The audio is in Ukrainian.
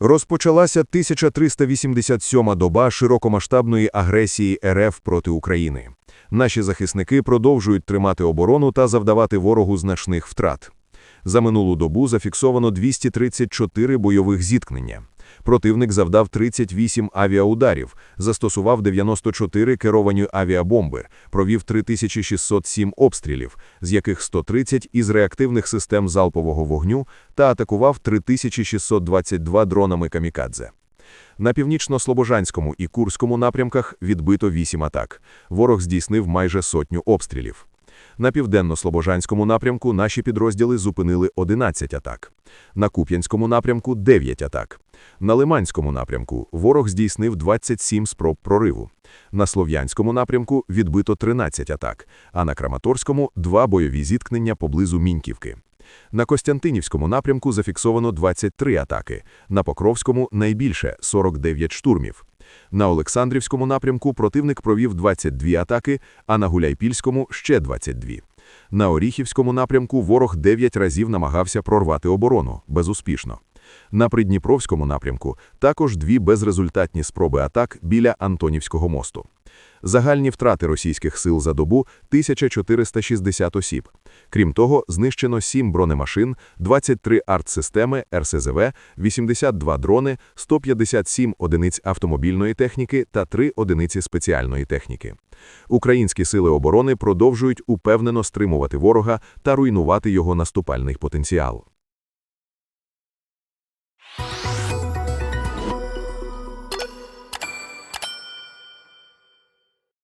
Розпочалася 1387-ма доба широкомасштабної агресії РФ проти України. Наші захисники продовжують тримати оборону та завдавати ворогу значних втрат. За минулу добу зафіксовано 234 бойових зіткнення. Противник завдав 38 авіаударів, застосував 94 керовані авіабомби, провів 3607 обстрілів, з яких 130 із реактивних систем залпового вогню та атакував 3622 дронами камікадзе. На північно-слобожанському і Курському напрямках відбито 8 атак. Ворог здійснив майже сотню обстрілів. На південно-слобожанському напрямку наші підрозділи зупинили 11 атак. На Куп'янському напрямку – 9 атак. На Лиманському напрямку ворог здійснив 27 спроб прориву. На Слов'янському напрямку відбито 13 атак, а на Краматорському – два бойові зіткнення поблизу Міньківки. На Костянтинівському напрямку зафіксовано 23 атаки, на Покровському – найбільше – 49 штурмів. На Олександрівському напрямку противник провів 22 атаки, а на Гуляйпільському – ще 22. На Оріхівському напрямку ворог 9 разів намагався прорвати оборону, безуспішно. На Придніпровському напрямку також дві безрезультатні спроби атак біля Антонівського мосту. Загальні втрати російських сил за добу – 1460 осіб. Крім того, знищено 7 бронемашин, 23 артсистеми, РСЗВ, 82 дрони, 157 одиниць автомобільної техніки та 3 одиниці спеціальної техніки. Українські сили оборони продовжують упевнено стримувати ворога та руйнувати його наступальний потенціал.